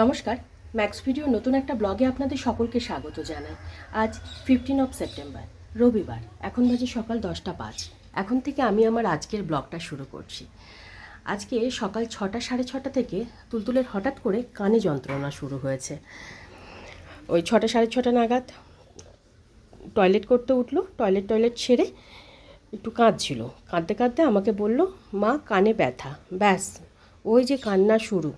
নমস্কার max video নতুন একটা ব্লগে আপনাদের সকলকে স্বাগত জানাই। আজ ফিফটিন অফ সেপ্টেম্বর রবিবার, এখন বাজে সকাল দশটা পাঁচ। এখন থেকে আমি আমার আজকের ব্লগটা শুরু করছি। আজকে সকাল ছটা সাড়ে ছটা থেকে তুলতুলের হঠাৎ করে কানে যন্ত্রণা শুরু হয়েছে। ওই ছটা সাড়ে ছটা নাগাদ টয়লেট করতে উঠল, টয়লেট টয়লেট ছেড়ে একটু কাঁদছিল। কাঁদতে কাঁদতে আমাকে বলল, মা, কানে ব্যথা। ব্যাস, ওই যে কান্না শুরু।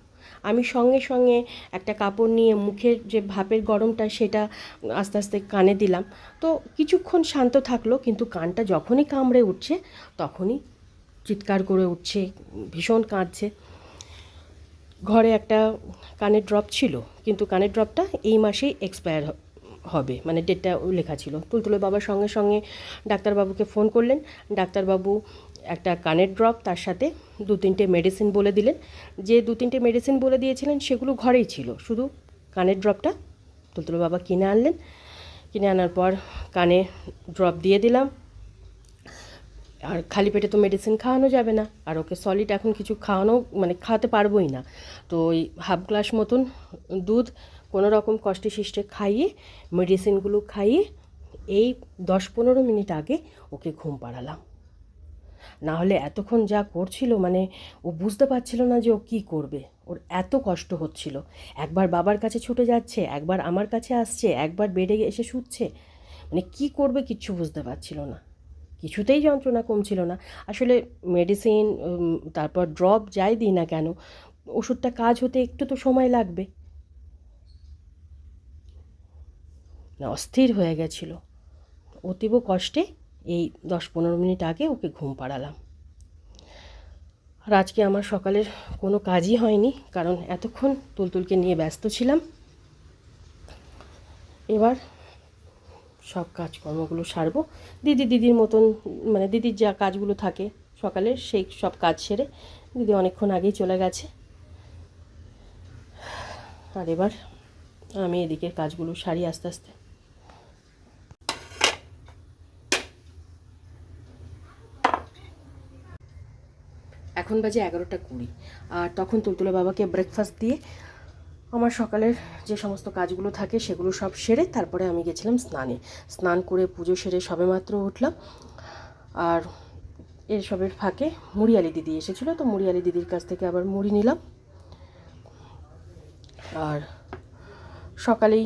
আমি সঙ্গে সঙ্গে একটা কাপড় নিয়ে মুখের যে ভাপের গরমটা সেটা আস্তে আস্তে কানে দিলাম। তো কিছুক্ষণ শান্ত থাকল, কিন্তু কানটা যখনই কামড়ে উঠছে, তখনই চিৎকার করে উঠছে, ভীষণ কাঁদছে। ঘরে একটা কানের ড্রপ ছিল, কিন্তু কানের ড্রপটা এই মাসেই এক্সপায়ার হবে মানে ডেটটা লেখা ছিল। তুলতুলে বাবার সঙ্গে সঙ্গে ডাক্তারবাবুকে ফোন করলেন। ডাক্তারবাবু একটা কানের ড্রপ তার সাথে দু তিনটে মেডিসিন বলে দিলেন। যে দু তিনটে মেডিসিন বলে দিয়েছিলেন সেগুলো ঘরেই ছিল। শুধু কানের ড্রপটা তুলতুলে বাবা কিনে আনলেন। কিনে আনার পর কানে ড্রপ দিয়ে দিলাম। আর খালি পেটে তো মেডিসিন খাওয়ানো যাবে না। আর ওকে সলিড এখন কিছু খাওয়ানো মানে খাওয়াতে পারবোই না। তো ওই হাফ গ্লাস মতন দুধ, কোনো রকম কষ্টে শিষ্টে খাইয়ে মেডিসিনগুলো খাইয়ে এই দশ পনেরো মিনিট আগে ওকে ঘুম পাড়ালাম। না হলে এতক্ষণ যা করছিল মানে ও বুঝতে পারছিল না যে ও কী করবে। ওর এত কষ্ট হচ্ছিল। একবার বাবার কাছে ছুটে যাচ্ছে, একবার আমার কাছে আসছে, একবার বেডে এসে শুচ্ছে। মানে কি করবে কিচ্ছু বুঝতে পারছিল না। কিছুতেই যন্ত্রণা কমছিল না। আসলে মেডিসিন তারপর ড্রপ যাই দিই না কেন, ওষুধটা কাজ হতে একটু তো সময় লাগবে। না, অস্থির হয়ে গেছিল। অতীব কষ্টে এই দশ পনেরো মিনিট আগে ওকে ঘুম পাড়ালাম। আর আজকে আমার সকালের কোনো কাজই হয়নি, কারণ এতক্ষণ তুলতুলকে নিয়ে ব্যস্ত ছিলাম। এবার সব কাজকর্মগুলো সারবো। দিদি দিদির মতন মানে দিদির যা কাজগুলো থাকে সকালে, সেই সব কাজ সেরে দিদি অনেকক্ষণ আগেই চলে গেছে। আর এবার আমি এদিকের কাজগুলো সারি আস্তে আস্তে। এখন বাজে এগারোটা কুড়ি। আর তখন তুলতুলে বাবাকে ব্রেকফাস্ট দিয়ে আমার সকালের যে সমস্ত কাজগুলো থাকে সেগুলো সব সেরে তারপরে আমি গেছিলাম স্নানে। স্নান করে পুজো সেরে সবেমাত্র উঠলাম। আর এসবের ফাঁকে মুড়িয়ালি দিদি এসেছিল, তো মুড়িয়ালি দিদির কাছ থেকে আবার মুড়ি নিলাম। আর সকালেই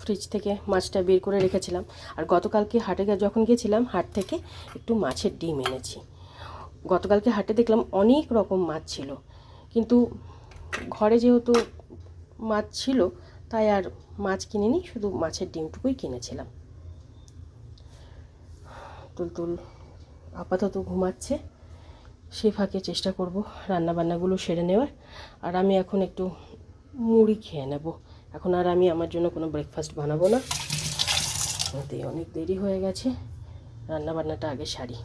ফ্রিজ থেকে মাছটা বের করে রেখেছিলাম। আর গতকালকে হাটে যখন গেছিলাম, হাট থেকে একটু মাছের ডিম এনেছি। গতকালকে হাটে দেখলাম অনেক রকম মাছ ছিল। কিন্তু ঘরে যেহেতু মাছ ছিল, তাই আর মাছ কিনিনি, শুধু মাছের ডিমটুকুই কিনেছিলাম। তুলতুল আপাতত ঘুমাচ্ছে। সে ফাঁকে চেষ্টা করব রান্নাবান্নাগুলো সেরে নেওয়ার। আর আমি এখন একটু মুড়ি খেয়ে নেব। এখন আর আমি আমার জন্য কোনো ব্রেকফাস্ট বানাবো না। অনেক দেরি হয়ে গেছে। রান্নাবান্নাটা আগে সারি।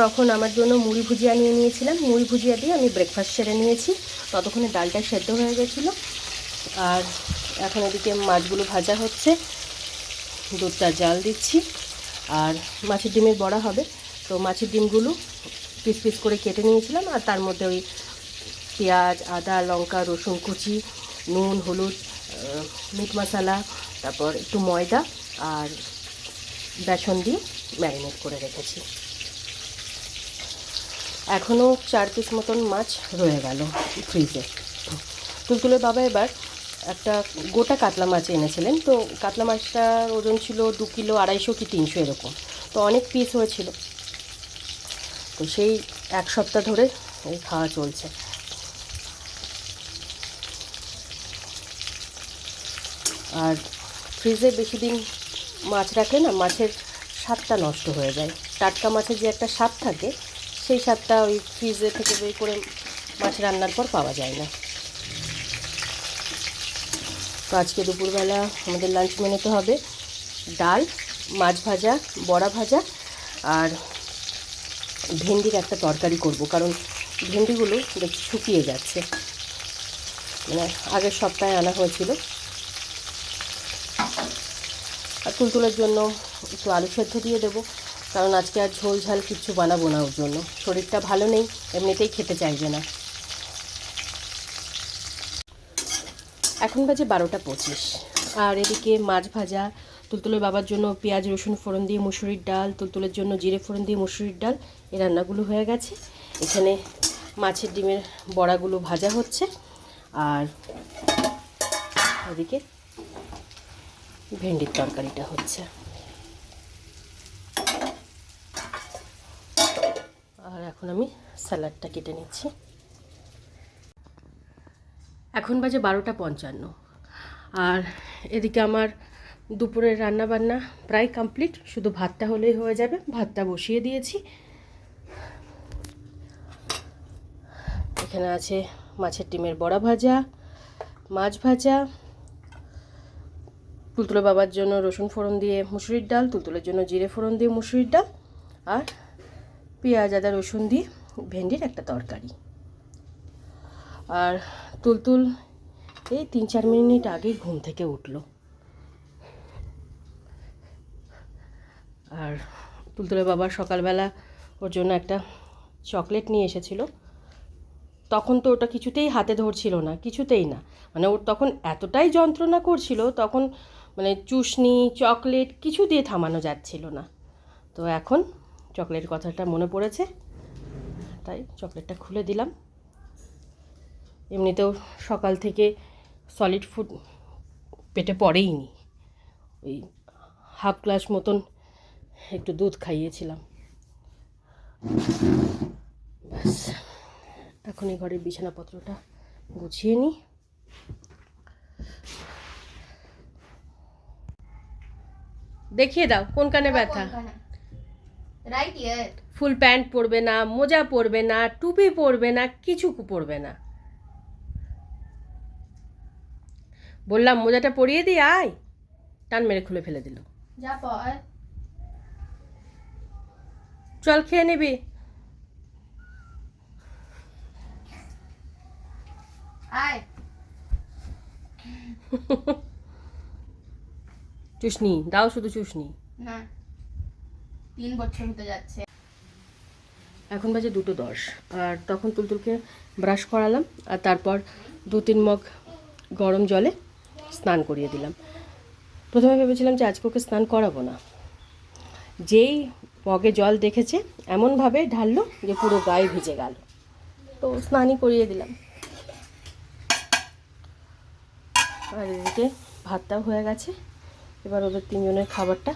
তখন আমার জন্য মুড়ি ভুজিয়া নিয়ে নিয়েছিলাম। মুড়ি ভুজিয়া দিয়ে আমি ব্রেকফাস্ট সেরে নিয়েছি। ততক্ষণে ডালটা সেদ্ধ হয়ে গেছিল। আর এখন এদিকে মাছগুলো ভাজা হচ্ছে। দুধটা জাল দিচ্ছি। আর মাছের ডিমের বড়া হবে। তো মাছের ডিমগুলো পিস পিস করে কেটে নিয়েছিলাম। আর তার মধ্যে ওই পেঁয়াজ, আদা, লঙ্কা, রসুন কুচি, নুন, হলুদ মিট মশলা, তারপর একটু ময়দা আর বেসন দিয়ে ম্যারিনেট করে রেখেছি। এখনও চার পিস মতন মাছ রয়ে গেল ফ্রিজে তুলতুলে বাবা এবার একটা গোটা কাতলা মাছ এনেছিলেন। তো কাতলা মাছটার ওজন ছিল দু কিলো আড়াইশো কি তিনশো এরকম। তো অনেক পিস হয়েছিল। তো সেই এক সপ্তাহ ধরে এই খাওয়া চলছে। আর ফ্রিজে বেশি দিন মাছ রাখলে না মাছের স্বাদটা নষ্ট হয়ে যায়। টাটকা মাছের যে একটা স্বাদ থাকে সেই স্বাদটা ওই ফ্রিজে থেকে বের করে মাছ রান্নার পর পাওয়া যায় না। তো আজকে দুপুরবেলা আমাদের লাঞ্চ মেনুতে হবে ডাল, মাছ ভাজা, বড়া ভাজা আর ভেন্ডির একটা তরকারি করব, কারণ ভেন্ডিগুলো দেখছি শুকিয়ে যাচ্ছে। মানে আগের সপ্তাহে আনা হয়েছিল। আর তুলতুলের জন্য একটু আলু সেদ্ধ দিয়ে দেবো। কারণ আজকে আর ঝোল ঝাল কিচ্ছু বানাবো না ওর জন্য। শরীরটা ভালো নেই, এমনিতেই খেতে চাইবে না। এখন বাজে বারোটা পঁচিশ। আর এদিকে মাছ ভাজা, তুলতুলের বাবার জন্য পেঁয়াজ, রসুন ফোড়ন দিয়ে মুসুরির ডাল, তুলতুলের জন্য জিরে ফোড়ন দিয়ে মুসুরির ডাল এ রান্নাগুলো হয়ে গেছে। এখানে মাছের ডিমের বড়াগুলো ভাজা হচ্ছে। আর এদিকে ভেন্ডির তরকারিটা হচ্ছে আর এখন আমি স্যালাডটা কেটে নিচ্ছি। এখন বাজে বারোটা পঞ্চান্ন। আর এদিকে আমার দুপুরের রান্না বান্না প্রায় কমপ্লিট, শুধু ভাতটা হলেই হয়ে যাবে। ভাতটা বসিয়ে দিয়েছি। এখানে আছে মাছের ডিমের বড়া ভাজা, মাছ ভাজা, তুলতুলে বাবার জন্য রসুন ফোড়ন দিয়ে মুসুরির ডাল, তুলতুলের জন্য জিরে ফোড়ন দিয়ে মুসুরির ডাল, আর পেঁয়াজ, আদা, রসুন দিয়ে ভেন্ডির একটা তরকারি। আর তুলতুল এই তিন চার মিনিট আগেই ঘুম থেকে উঠল। আর তুলতুলের বাবা সকালবেলা ওর জন্য একটা চকলেট নিয়ে এসেছিল। তখন তো ওটা কিছুতেই হাতে ধরছিল না, কিছুতেই না। মানে ওর তখন এতটাই যন্ত্রণা করছিল, তখন মানে চুষনি, চকলেট কিছু দিয়ে থামানো যাচ্ছিল না। তো এখন চকলেট কথাটা মনে পড়েছে। তাই চকলেটটা খুলে দিলাম। এমনিতেও সকাল থেকে সলিড ফুড পেটে পড়েই নি ওই হাফ গ্লাস মতন একটু দুধ খাইয়েছিলাম। ব্যাস, এখন এই ঘরের বিছানাপত্রটা গুছিয়ে নিই। দেখিয়ে দাও, কোন কানে ব্যথা? রাইট ইয়ার ফুল প্যান্ট পরবে না মোজা পরবে না টুপি পরবে না কিছু পরবে না। বললাম মোজাটা পরিয়ে দিই আয়। টান মেরে খুলে ফেলে দিল। যা পর। চল খেয়ে নিবি। আয়। চুষনি দাও শুধু চুষনি। না। তিন বছর হতে যাচ্ছে। এখন বাজে দুটো দশ। আর তখন তুলতুলকে ব্রাশ করালাম, আর তারপর দু তিন মগ গরম জলে স্নান করিয়ে দিলাম। প্রথমে ভেবেছিলাম যে আজকে ওকে স্নান করাবো না। যেই মগে জল দেখেছে, এমনভাবে ঢাললো যে পুরো গায়ে ভিজে গেল। তো স্নানই করিয়ে দিলাম। আর এদিকে ভাতটাও হয়ে গেছে। এবার ওদের তিনজনের খাবারটা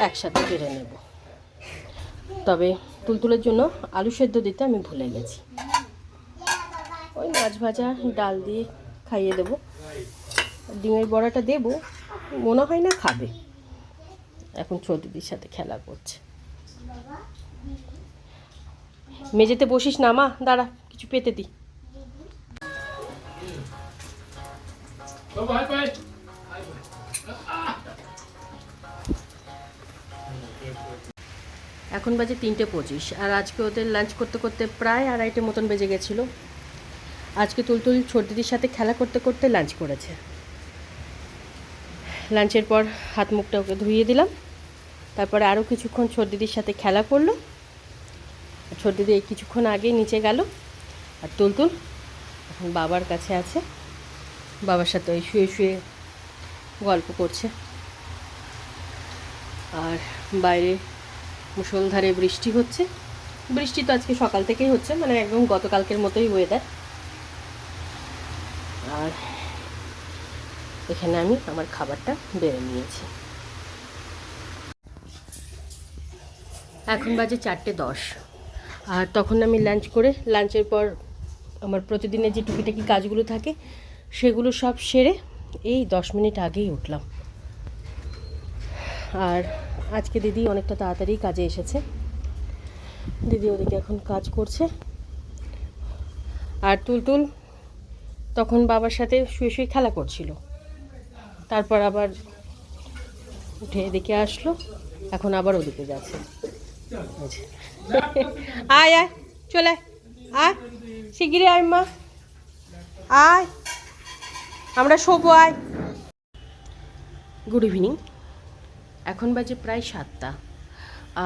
একসাথে কেড়ে নেব। তবে তুলতুলের জন্য আলু সেদ্ধ দিতে আমি ভুলে গেছি। ওই মাছ ভাজা, ডাল দিয়ে খাইয়ে দেব। ডিমের বড়াটা দেব, মনে হয় না খাবে। এখন ছোটিদির সাথে খেলা করছে। মেঝেতে বসিস না মা? দাঁড়া, কিছু পেতে দি। Bye bye. এখন বাজে তিনটে পঁচিশ, আর আজকে ওদের লাঞ্চ করতে করতে প্রায় আড়াইটে মতন বেজে গেছিল। আজকে তুলতুল ছোটদিদির সাথে খেলা করতে করতে লাঞ্চ করেছে। লাঞ্চের পর হাত মুখটা ওকে ধুইয়ে দিলাম। তারপরে আরও কিছুক্ষণ ছোটদিদির সাথে খেলা করল। ছোটদিদি এই কিছুক্ষণ আগেই নিচে গেল। আর তুলতুল এখন বাবার কাছে আছে। বাবার সাথে ওই শুয়ে শুয়ে গল্প করছে। আর বাইরে মুষলধারে বৃষ্টি হচ্ছে। বৃষ্টি তো আজকে সকাল থেকেই হচ্ছে মানে একদম গতকালকের মতোই ওয়েদার আর এখানে আমি আমার খাবারটা বেড়ে নিয়েছি। এখন বাজে চারটে দশ। আর তখন আমি লাঞ্চ করে লাঞ্চের পর আমার প্রতিদিনের যে টুকিটাকি কাজগুলো থাকে, সেগুলো সব সেরে এই দশ মিনিট আগেই উঠলাম। আর আজকে দিদি অনেকটা তাড়াতাড়ি কাজে এসেছে। দিদি ওদিকে এখন কাজ করছে। আর তুলতুল তখন বাবার সাথে শুয়ে শুয়ে খেলা করছিল। তারপর আবার উঠে এদিকে আসলো, এখন আবার ওদিকে যাচ্ছে। আয় আয়, চলে আয়। শিগগিরি আয় মা। আয়, আমরা শোবো, আয়। গুড ইভিনিং এখন বাজে প্রায় সাতটা।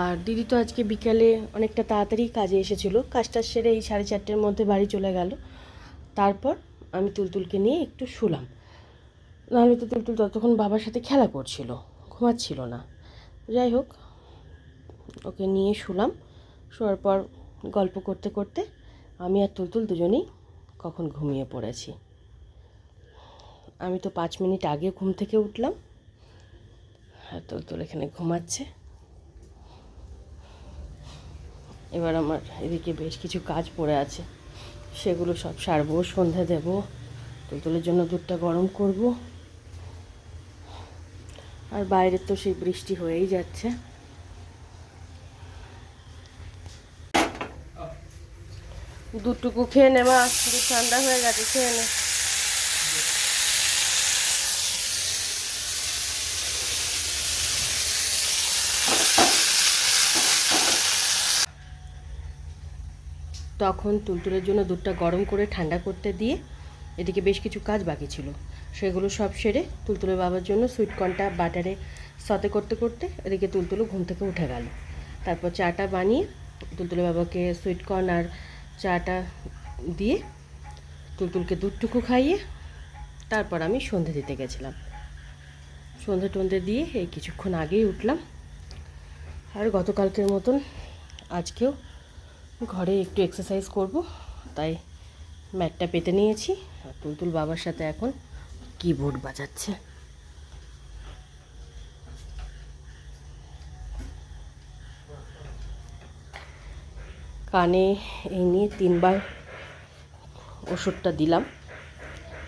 আর দিদি তো আজকে বিকালে অনেকটা তাড়াতাড়ি কাজে এসেছিল। কাজটা সেরে এই সাড়ে চারটের মধ্যে বাড়ি চলে গেল। তারপর আমি তুলতুলকে নিয়ে একটু শুলাম। নাহলে তো তুলতুল ততক্ষণ বাবার সাথে খেলা করছিল, ঘুমাচ্ছিল না। যাই হোক, ওকে নিয়ে শুলাম। শোয়ার পর গল্প করতে করতে আমি আর তুলতুল দুজনেই কখন ঘুমিয়ে পড়েছি। আমি তো পাঁচ মিনিট আগে ঘুম থেকে উঠলাম। আর তুলতুল এখানে ঘুমাচ্ছে। এবার আমার এদিকে বেশ কিছু কাজ পড়ে আছে। সেগুলো সব সারবো, সন্ধে দেব। তুলতুলের জন্য দুধটা গরম করব। আর বাইরে তো সেই বৃষ্টি হয়েই যাচ্ছে। দুটুকু খেয়ে নে মা ঠান্ডা হয়ে গেছে, খেয়ে নে। তখন তুলতুলের জন্য দুধটা গরম করে ঠান্ডা করতে দিয়ে এদিকে বেশ কিছু কাজ বাকি ছিল। সেগুলো সব সেরে তুলতুলের বাবার জন্য সুইটকর্নটা বাটারে সতে করতে করতে এদিকে তুলতুলো ঘুম থেকে উঠে গেল। তারপর চাটা বানিয়ে তুলতুলের বাবাকে সুইটকর্ন আর চাটা দিয়ে তুলতুলকে দুধটুকু খাইয়ে তারপর আমি সন্ধে দিতে গেছিলাম। সন্ধে টন্ধে দিয়ে এই কিছুক্ষণ আগেই উঠলাম। আর গতকালকের মতন আজকেও ঘরে একটু এক্সারসাইজ করব, তাই ম্যাটটা পেতে নিয়েছি। আর তুলতুল বাবার সাথে এখন কিবোর্ড বাজাচ্ছে। কানে এই নিয়ে তিনবার ওষুধটা দিলাম।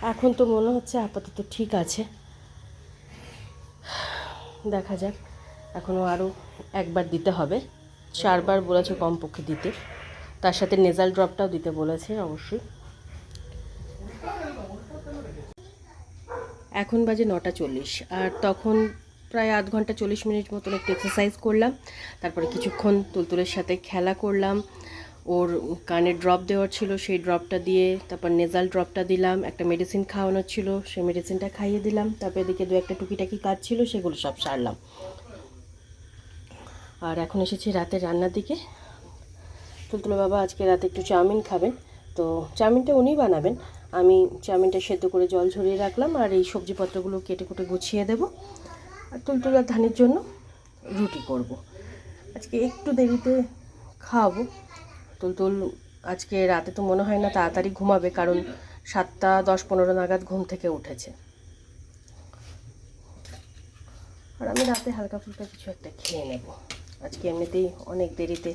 এখন তো মনে হচ্ছে আপাতত ঠিক আছে। দেখা যাক এখনও আরও একবার দিতে হবে। চারবার বলেছে কমপক্ষে দিতে। তার সাথে নেজাল ড্রপটাও দিতে বলেছে অবশ্যই। এখন বাজে নটা চল্লিশ, আর তখন প্রায় আধ ঘণ্টা চল্লিশ মিনিট মতন একটু এক্সারসাইজ করলাম, তারপরে কিছুক্ষণ তুলতুলের সাথে খেলা করলাম। ওর কানে ড্রপ দেওয়ার ছিল, সেই ড্রপটা দিয়ে তারপর নেজাল ড্রপটা দিলাম, একটা মেডিসিন খাওয়ানোর ছিল, সেই মেডিসিনটা খাইয়ে দিলাম, তারপর এদিকে দু একটা টুকিটাকি কাজ ছিল, সেগুলো সব সারলাম। আর এখন এসেছি রাতে রান্নার দিকে। তুলতুলো বাবা আজকে রাতে একটু চাউমিন খাবেন। তো চাউমিনটা উনি বানাবেন। আমি চাউমিনটা সেদ্ধ করে জল ঝরিয়ে রাখলাম আর এই সবজিপত্রগুলো কেটে কুটে গুছিয়ে দেবো। আর তুলতুলার ধানের জন্য রুটি করব। আজকে একটু দেরিতে খাওয়াবো। তুলতুল আজকে রাতে তো মনে হয় না তাড়াতাড়ি ঘুমাবে, কারণ সাতটা দশ পনেরো নাগাদ ঘুম থেকে উঠেছে। আর আমি রাতে হালকা ফুলকা কিছু একটা খেয়ে নেব। আজকে এমনিতেই অনেক দেরিতে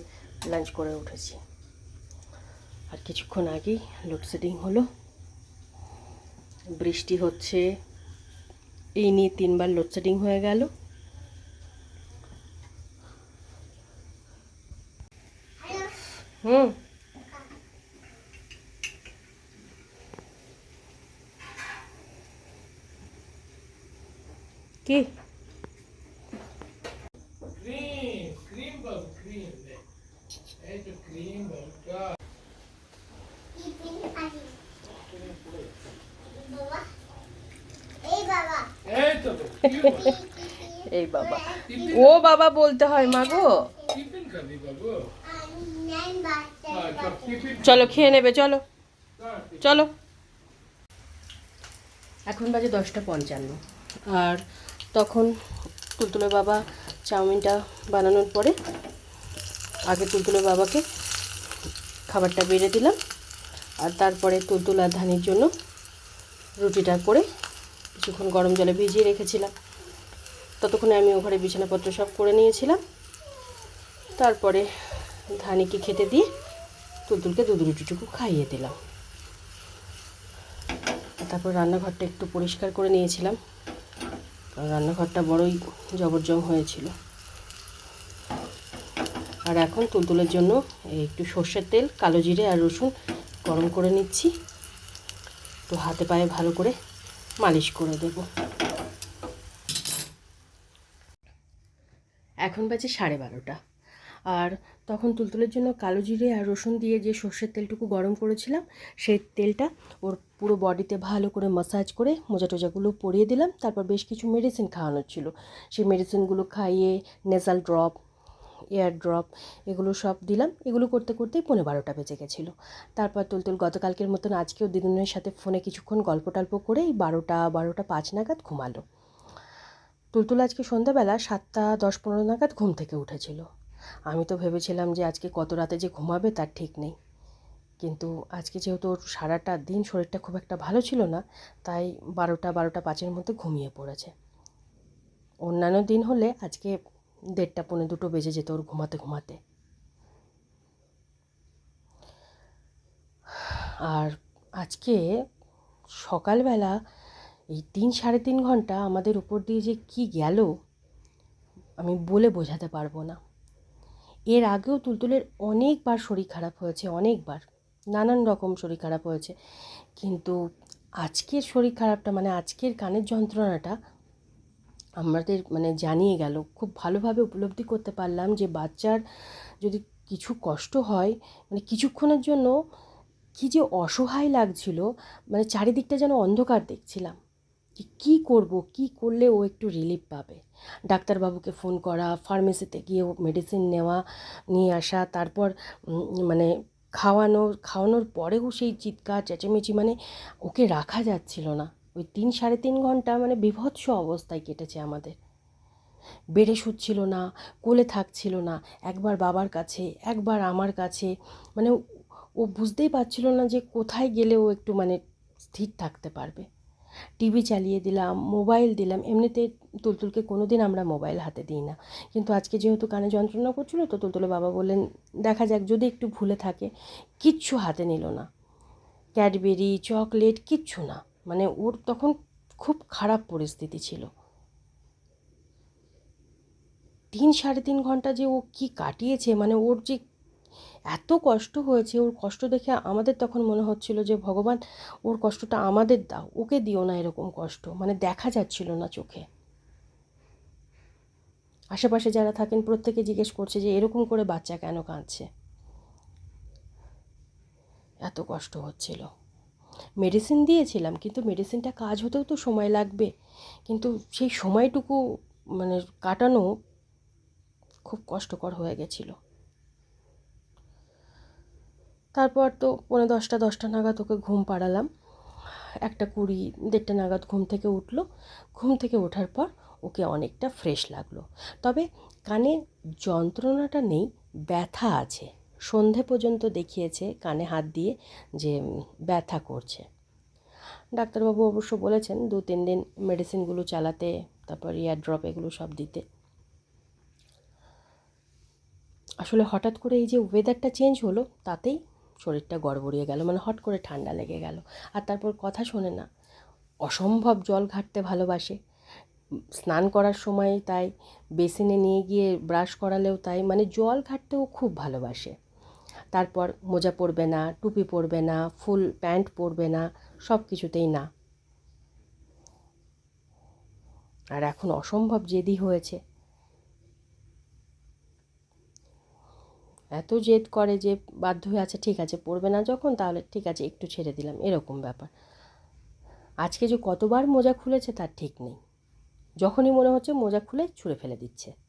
লাঞ্চ করে উঠেছি। আর কিছুক্ষণ আগেই লোডশেডিং হলো। বৃষ্টি হচ্ছে, এই নিয়ে তিনবার লোডশেডিং হয়ে গেল হুম কি Cream, cream বাবু cream দে। এই তো cream দরকার। এই তো তো, কি বল? এই বাবা। ও বাবা বলতে হয় মা গো। চল, খেয়ে নেবে চলো। চলো। এখন বাজে দশটা পঞ্চান্ন। আর তখন তুলতুলের বাবা চাউমিনটা বানানোর পরে আগে তুলতুলের বাবাকে খাবারটা বেড়ে দিলাম। আর তারপরে তুলতুল আর ধানির জন্য রুটিটা করে কিছুক্ষণ গরম জলে ভিজিয়ে রেখেছিলাম। ততক্ষণে আমি ও ঘরে বিছানাপত্র সব করে নিয়েছিলাম। তারপরে ধানিকে খেতে দিয়ে তুলতুলকে দুধ রুটিটুকু খাইয়ে দিলাম। তারপর রান্নাঘরটা একটু পরিষ্কার করে নিয়েছিলাম। কারণ রান্নাঘরটা বড়ই জবরজং হয়েছিল। আর এখন তুলতুলের জন্য একটু সর্ষের তেল, কালো জিরে আর রসুন গরম করে নিচ্ছি। তো হাতে পায়ে ভালো করে মালিশ করে দেব। এখন বাজে সাড়ে বারোটা। আর তখন তুলতুলের জন্য কালো জিরে আর রসুন দিয়ে যে সর্ষের তেলটুকু গরম করেছিলাম, সেই তেলটা ওর পুরো বডিতে ভালো করে মাসাজ করে মোজা টোজাগুলো পরিয়ে দিলাম। তারপর বেশ কিছু মেডিসিন খাওয়ানোর ছিল। সেই মেডিসিনগুলো খাইয়ে নেজাল ড্রপ এয়ার ড্রপ এগুলো সব দিলাম। এগুলো করতে করতেই পৌনে বারোটা বেজে গেছিল। তারপর তুলতুল গতকালকের মতন আজকেও দিদুনের সাথে ফোনে কিছুক্ষণ গল্প টল্প করে এই বারোটা বারোটা পাঁচ নাগাদ ঘুমালো। তুলতুল আজকে সন্ধ্যাবেলা সাতটা, দশ, পনেরো নাগাদ ঘুম থেকে উঠেছিল। আমি তো ভেবেছিলাম যে আজকে কত রাতে যে ঘুমাবে তার ঠিক নেই। কিন্তু আজকে যেহেতু ওর সারাটা দিন শরীরটা খুব একটা ভালো ছিল না, তাই বারোটা বারোটা পাঁচের মধ্যে ঘুমিয়ে পড়েছে। অন্যান্য দিন হলে আজকে দেড়টা পৌনে দুটো বেজে যেত ওর ঘুমাতে ঘুমাতে। আর আজকে সকালবেলা এই তিন সাড়ে তিন ঘণ্টা আমাদের উপর দিয়ে যে কি গেল, আমি বলে বোঝাতে পারব না। এর আগেও তুলতুলের অনেকবার শরীর খারাপ হয়েছে, অনেকবার, নানান রকম শরীর খারাপ হয়েছে। কিন্তু আজকের শরীর খারাপটা মানে আজকের কানের যন্ত্রণাটা আমাদের মানে জানিয়ে গেল, খুব ভালোভাবে উপলব্ধি করতে পারলাম যে বাচ্চার যদি কিছু কষ্ট হয় মানে কিছুক্ষণের জন্য কী যে অসহায় লাগছিল মানে চারিদিকটা যেন অন্ধকার দেখছিলাম। যে কী করব, কী করলে ও একটু রিলিফ পাবে? ডাক্তারবাবুকে ফোন করা ফার্মেসিতে গিয়ে মেডিসিন নেওয়া, নিয়ে আসা, তারপর মানে খাওয়ানো খাওয়ানোর পরেও সেই চিৎকার, চেঁচেমেচি মানে ওকে রাখা যাচ্ছিল না। ওই তিন সাড়ে তিন ঘণ্টা মানে বিভৎস অবস্থায় কেটেছে আমাদের। বেড়ে শুচ্ছিল না, কোলে থাকছিল না, একবার বাবার কাছে, একবার আমার কাছে। মানে ও বুঝতেই পারছিল না যে কোথায় গেলে ও একটু মানে স্থির থাকতে পারবে। টিভি চালিয়ে দিলাম, মোবাইল দিলাম, এমনিতে তুলতুলকে কোনো দিন আমরা মোবাইল হাতে দিই না। কিন্তু আজকে যেহেতু কানে যন্ত্রণা করছিল, তো তুলতুলের বাবা বললেন, দেখা যাক, যদি একটু ভুলে থাকে, কিচ্ছু হাতে নিল না। ক্যাডবেরি, চকলেট, কিচ্ছু না। মানে ওর তখন খুব খারাপ পরিস্থিতি ছিল। তিন সাড়ে তিন ঘণ্টা যে ও কি কাটিয়েছে মানে ওর যে এত কষ্ট হয়েছে, ওর কষ্ট দেখে আমাদের তখন মনে হচ্ছিল যে, ভগবান, ওর কষ্টটা আমাদের দাও, ওকে দিও না এরকম কষ্ট। মানে দেখা যাচ্ছিল না চোখে। আশেপাশে যারা থাকেন, প্রত্যেকে জিজ্ঞেস করছে যে, এরকম করে বাচ্চা কেন কাঁদছে? এত কষ্ট হচ্ছিল। মেডিসিন দিয়েছিলাম, কিন্তু মেডিসিনটা কাজ হতেও তো সময় লাগবে। কিন্তু সেই সময়টুকু মানে কাটানো খুব কষ্টকর হয়ে গেছিল। তারপর তো পৌনে দশটা দশটা নাগাদ ওকে ঘুম পাড়ালাম। একটা কুড়ি, দেড়টা নাগাদ ঘুম থেকে উঠল। ঘুম থেকে ওঠার পর ওকে অনেকটা ফ্রেশ লাগল। তবে কানে যন্ত্রণাটা নেই, ব্যথা আছে। সন্ধে পর্যন্ত দেখিয়েছে, কানে হাত দিয়ে যে ব্যথা করছে। ডাক্তারবাবু অবশ্য বলেছেন, দু তিন দিন মেডিসিনগুলো চালাতে, তারপর ইয়ার ড্রপ এগুলো সব দিতে। আসলে হঠাৎ করে এই যে ওয়েদারটা চেঞ্জ হলো, তাতেই শরীরটা গড়বড়িয়ে গেল মানে হট করে ঠান্ডা লেগে গেল। আর তারপর কথা শোনে না, অসম্ভব জল ঘাটতে ভালোবাসে। স্নান করার সময় তাই বেসিনে নিয়ে গিয়ে ব্রাশ করালেও তাই মানে জল ঘাটতেও খুব ভালোবাসে। তারপর মোজা পরবে না, টুপি পরবে না, ফুল প্যান্ট পরবে না, সব কিছুতেই না। আর এখন অসম্ভব জেদি হয়েছে। এত জেদ করে যে বাধ্য হয়ে আছে ঠিক আছে পড়বে না যখন, তাহলে ঠিক আছে, একটু ছেড়ে দিলাম, এরকম ব্যাপার। আজকে যে কতবার মোজা খুলেছে, তার ঠিক নেই। যখনই মনে হচ্ছে মোজা খুলে ছুঁড়ে ফেলে দিচ্ছে।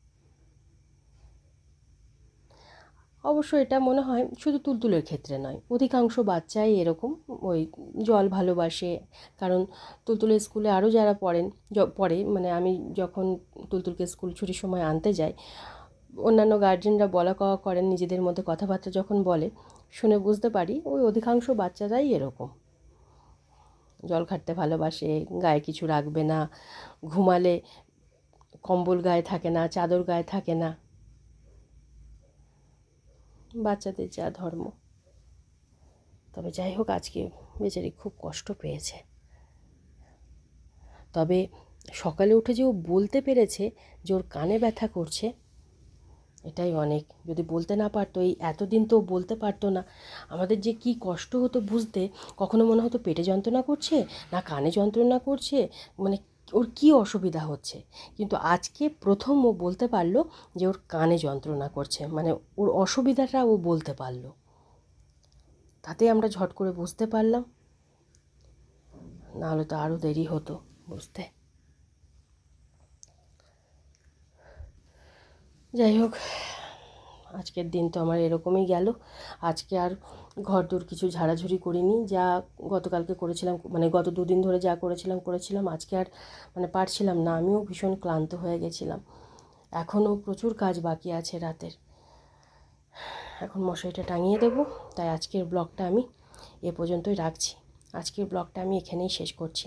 অবশ্য এটা মনে হয় শুধু তুলতুলের ক্ষেত্রে নয়। অধিকাংশ বাচ্চাই এরকম ওই জল ভালোবাসে। কারণ তুলতুলের স্কুলে আরও যারা পড়েন পড়ে মানে আমি যখন তুলতুলকে স্কুল ছুটির সময় আনতে যাই, অন্যান্য গার্জেনরা বলা কওয়া করেন, নিজেদের মধ্যে কথাবার্তা যখন বলে, শুনে বুঝতে পারি ওই অধিকাংশ বাচ্চারাই এরকম। জল খাটতে ভালোবাসে, গায়ে কিছু রাখবে না, ঘুমালে কম্বল গায়ে থাকে না, চাদর গায়ে থাকে না। বাচ্চাদের যা ধর্ম। তবে যাই হোক, আজকে বেচারি খুব কষ্ট পেয়েছে। তবে সকালে উঠে যে ও বলতে পেরেছে যে ওর কানে ব্যথা করছে, এটাই অনেক। যদি বলতে না পারতো, এই এতদিন তো বলতে পারতো না। আমাদের যে কি কষ্ট হতো বুঝতে, কখনো মনে হতো পেটে যন্ত্রণা করছে, না কানে যন্ত্রণা করছে মানে ওর কি অসুবিধা হচ্ছে? কিন্তু আজকে প্রথম ও বলতে পারল যে ওর কানে যন্ত্রণা করছে মানে ওর অসুবিধাটা ও বলতে পারল। তাতে আমরা ঝট করে বুঝতে পারলাম। নাহলে তো আরও দেরি হতো বুঝতে। যাই হোক আজকের দিন তো আমার এরকমই গেল। আজকে আর ঘর দূর কিছু ঝাড়াঝুড়ি করিনি। যা গতকালকে করেছিলাম মানে গত দুদিন ধরে যা করেছিলাম করেছিলাম। আজকে আর মানে পারছিলাম না, আমিও ভীষণ ক্লান্ত হয়ে গেছিলাম। এখনও প্রচুর কাজ বাকি আছে রাতের। এখন মশারিটা টাঙিয়ে দেবো, তাই আজকের ব্লগটা আমি এ পর্যন্তই রাখছি। আজকের ব্লগটা আমি এখানেই শেষ করছি।